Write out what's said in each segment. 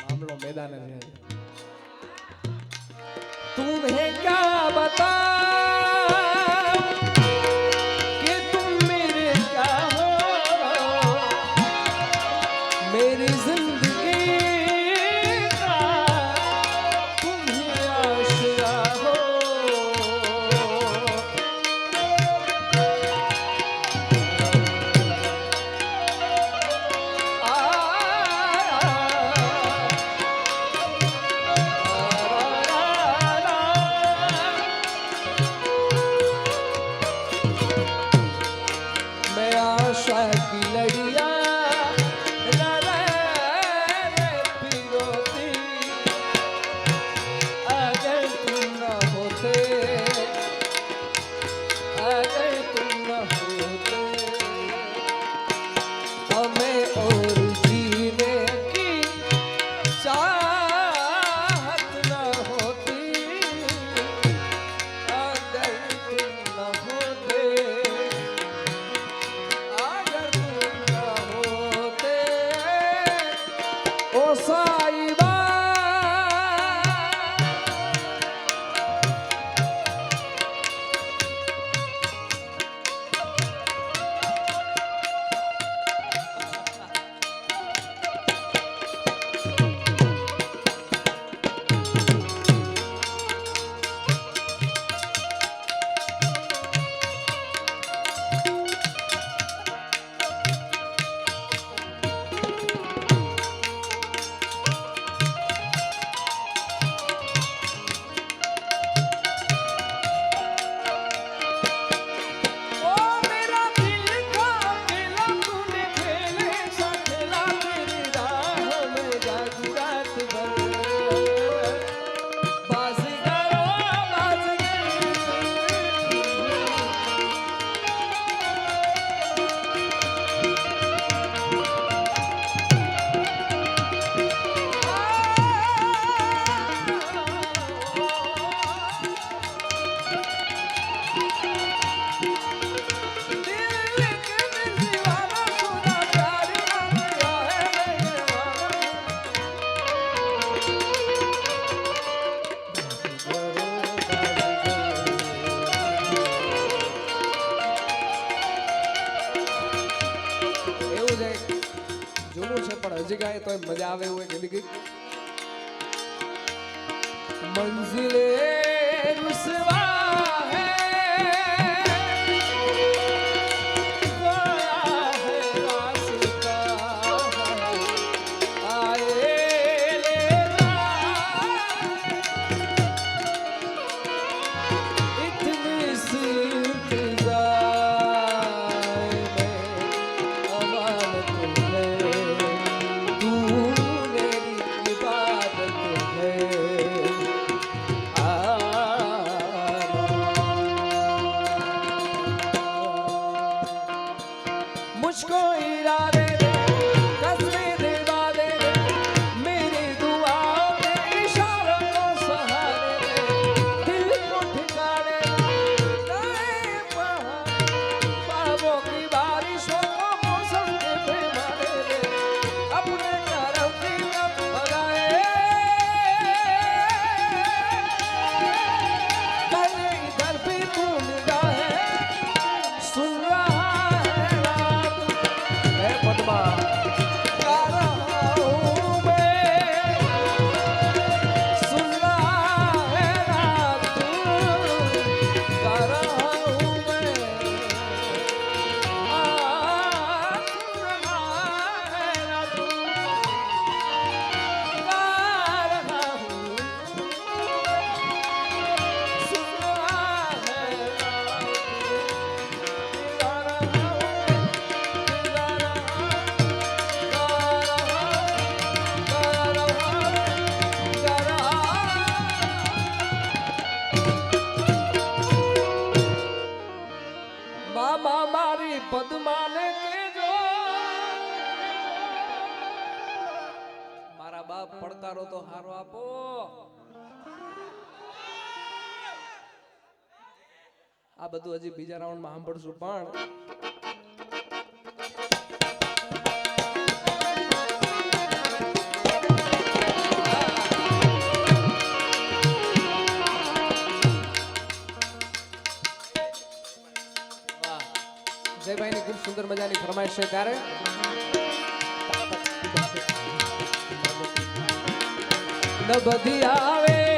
મામલો મેદાને તું હે Salsa! મ્યુઝિક આવે તો મજા આવે એવું જિંદગી મંઝિલે રૂસવા પદ્માને કેજો મારા બાપ પડકારો તો હારો આપો. આ બધું હજી બીજા રાઉન્ડમાં સાંભળશું પણ. સુંદર મજાની ફરમાઈશ છે ત્યારે. બધી આવે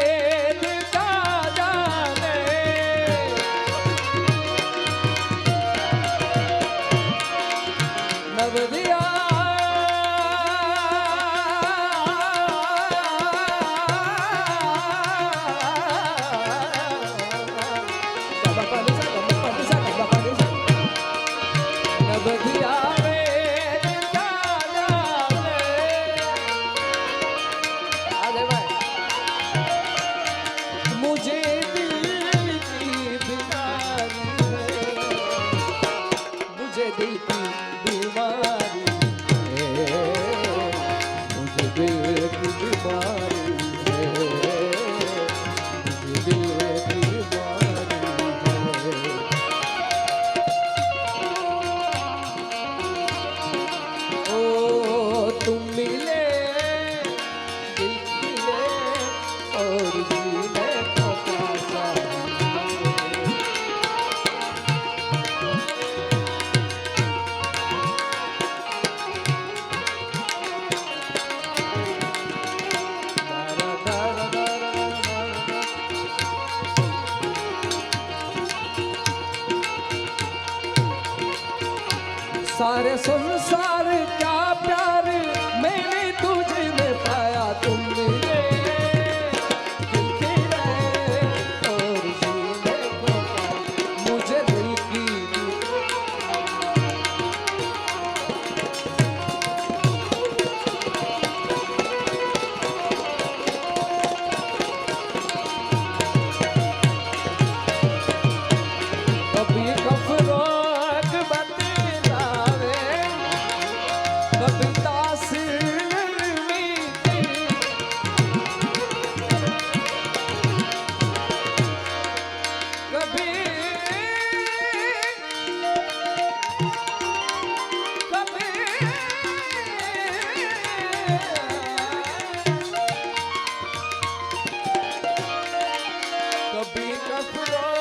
Pica-flor